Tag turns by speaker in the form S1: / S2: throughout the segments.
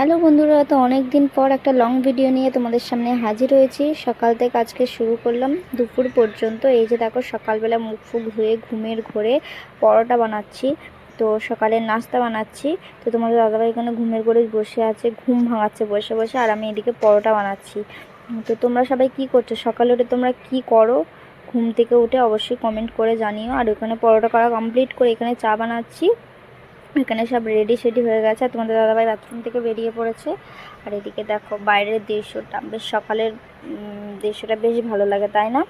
S1: Hello বন্ধুরা, তো অনেক দিন পর একটা লং ভিডিও নিয়ে তোমাদের সামনে হাজির হয়েছি। সকাল থেকে আজকে শুরু করলাম, দুপুর পর্যন্ত। এই যে দেখো, সকালবেলা মুখ ফুক ধুয়ে ঘুমের ঘরে পরোটা বানাচ্ছি, তো সকালের নাস্তা বানাচ্ছি। তো তোমাদের দাদাভাই এখানে ঘুমের ঘরে বসে আছে, ঘুম ভাঙাচ্ছে বসে বসে, আর আমি এদিকে পরোটা বানাচ্ছি। তো তোমরা সবাই কি করছ? সকালে উঠে তোমরা কি করো? ঘুম থেকে উঠে অবশ্যই কমেন্ট করে জানিও। আর ওখানে পরোটা করা কমপ্লিট করে এখানে চা বানাচ্ছি। এখানে সব রেডি সেডি হয়ে গেছে। তোমাদের দাদাভাই বাথরুম থেকে বেরিয়ে পড়েছে। আর এদিকে দেখো, বাইরের দৃশ্যটা বেশ সকালের দৃশ্যটা বেশ ভালো লাগে, তাই না?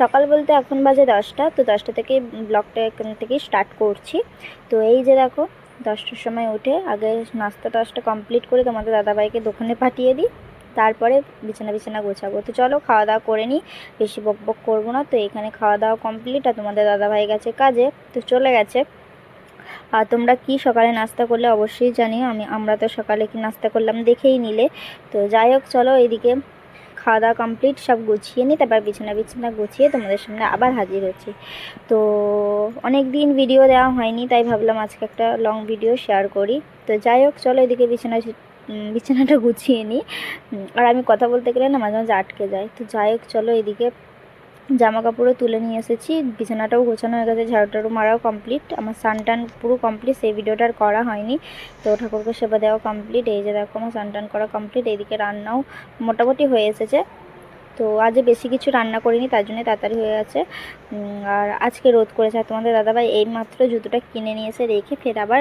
S1: সকাল বলতে এখন বাজে দশটা, তো দশটা থেকে ব্লগটা এখান থেকেই স্টার্ট করছি। তো এই যে দেখো, দশটার সময় উঠে আগে নাস্তা টাস্তা কমপ্লিট করে তোমাদের দাদাভাইকে দোকানে পাঠিয়ে দিই। তারপরে বিছানা বিছানা গোছাবো। তো চলো, খাওয়া দাওয়া করে নিই। বেশি বক বক করব না। তো এখানে খাওয়া দাওয়া কমপ্লিট আর তোমাদের দাদাভাই গেছে কাজে, তো চলে গেছে। আর তোমরা কি সকালে নাস্তা করলে অবশ্যই জানিও। আমি, আমরা তো সকালে কি নাস্তা করলাম দেখেই নিলে। তো যাই হোক, চলো এদিকে খাওয়া দাওয়া কমপ্লিট সব গুছিয়ে নিই। তারপর বিছানা বিছানা গুছিয়ে তোমাদের সামনে আবার হাজির হচ্ছি। তো অনেক দিন ভিডিও দেওয়া হয়নি, তাই ভাবলাম আজকে একটা লং ভিডিও শেয়ার করি। তো যাই হোক, চলো এদিকে বিছানা বিছানাটা গুছিয়ে নিই। আর আমি কথা বলতে গেলে না মাঝে মাঝে আটকে যায় তো যাই হোক, চলো এদিকে জামা কাপড়ও তুলে নিয়ে এসেছি। বিছানাটাও গোছানো হয়ে গেছে ঝাড়ু মারাও কমপ্লিট আমার স্নান টান পুরো কমপ্লিট সেই ভিডিওটা আর করা হয়নি। তো ঠাকুরকে সেবা দেওয়া কমপ্লিট এই যে দেখো, আমার স্নান টান করা কমপ্লিট এইদিকে রান্নাও মোটামুটি হয়ে এসেছে। তো আজকে বেশি কিছু রান্না করিনি, তার জন্য তাড়াতাড়ি হয়ে গেছে। আর আজকে রোদ করেছে। আর তোমাদের দাদাভাই এই মাত্র জুতোটা কিনে নিয়ে এসে রেখে ফের আবার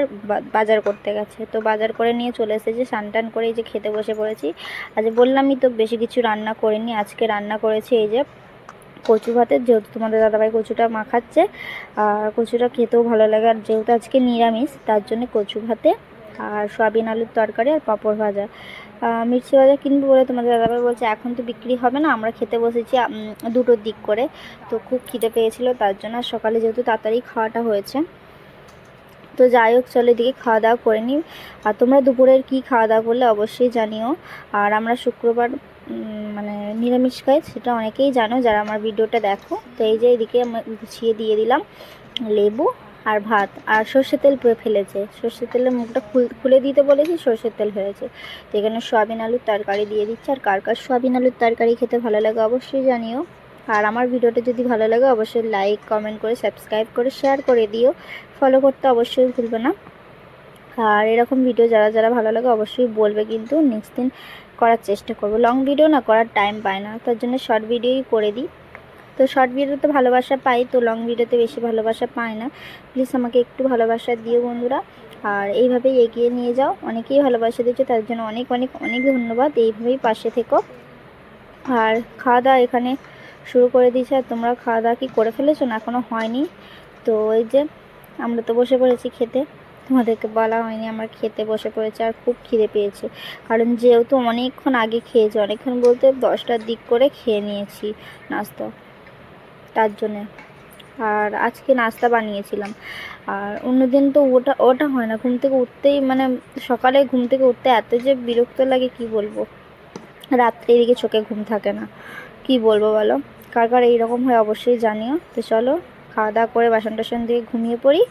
S1: বাজার করতে গেছে। তো বাজার করে নিয়ে চলে এসেছে স্নান টান করে এই যে খেতে বসে পড়েছি। আজ বললামই তো বেশি কিছু রান্না করিনি, আজকে রান্না করেছি এই যে কচু ভাতের, যেহেতু তোমাদের দাদাভাই কচুটা মাখাচ্ছে, আর কচুটা খেতেও ভালো লাগে। আর যেহেতু আজকে নিরামিষ, তার জন্য কচু ভাতে আর সয়াবিন আলুর তরকারি আর পাঁপড় ভাজা। মির্চি ভাজা কিনবো বলে তোমাদের দাদাভাই বলছে, এখন তো বিক্রি হবে না, আমরা খেতে বসেছি দুটোর দিক করে। তো খুব খিদে পেয়েছিল, তার জন্য আর সকালে যেহেতু তাড়াতাড়ি খাওয়াটা হয়েছে। তো যাই হোক, চলো এদিকে খাওয়া দাওয়া করে নিই। আর তোমরা দুপুরের কি খাওয়া দাওয়া করলে অবশ্যই জানিও। আর আমরা শুক্রবার মানে নিরামিষ খাই সেটা অনেকেই জানো, যারা আমার ভিডিওটা দেখো। তো এই যে এদিকে গুছিয়ে দিয়ে দিলাম লেবু আর ভাত। আর সর্ষের তেল ফেলেছে। সর্ষের তেলের মুখটা খুলে দিতে বলেছি, সর্ষের তেল হয়েছে। তো এখানে সয়াবিন আলুর তরকারি দিয়ে দিচ্ছে। আর কার কার সয়াবিন আলুর তরকারি খেতে ভালো লাগে অবশ্যই জানিও। আর আমার ভিডিওটা যদি ভালো লাগে, অবশ্যই লাইক কমেন্ট করে সাবস্ক্রাইব করে শেয়ার করে দিও। ফলো করতে অবশ্যই ভুলবে না। আর এরকম ভিডিও যারা যারা ভালো লাগে অবশ্যই বলবে, কিন্তু নেক্সট দিন করার চেষ্টা করব। লং ভিডিও না, করার টাইম পায় না, তার জন্য শর্ট ভিডিওই করে দিই। তো শর্ট ভিডিওতে ভালোবাসা পাই, তো লং ভিডিওতে বেশি ভালোবাসা পাই না। প্লিজ আমাকে একটু ভালোবাসা দিও বন্ধুরা। আর এইভাবেই এগিয়ে নিয়ে যাও। অনেকেই ভালোবাসা দিচ্ছে তার জন্য অনেক অনেক অনেক ধন্যবাদ। এইভাবেই পাশে থেকো। আর খাওয়া দাওয়া এখানে শুরু করে দিয়েছে। আর তোমরা খাওয়া দাওয়া কি করে ফেলেছো? না এখনও হয়নি। তো ওই যে আমরা তো বসে পড়েছি খেতে। তোমাদেরকে বলা হয়নি, আমরা খেতে বসে পড়েছি আর খুব খিদে পেয়েছে। কারণ যেহেতু অনেকক্ষণ আগে খেয়েছি, অনেকক্ষণ বলতে দশটার দিক করে খেয়ে নিয়েছি নাস্তা, তার জন্যে। আর আজকে নাস্তা বানিয়েছিলাম। আর অন্যদিন তো ওটা ওটা হয় না, ঘুম থেকে উঠতেই মানে সকালে ঘুম থেকে উঠতে এত যে বিরক্ত লাগে, কি বলব? রাত্রে এদিকে চোখে ঘুম থাকে না। কি বলব বলো? কার কার এইরকম হয় অবশ্যই জানিও। তো চলো, খাওয়া দাওয়া করে বাসন টাসন দিয়ে ঘুমিয়ে পড়ি।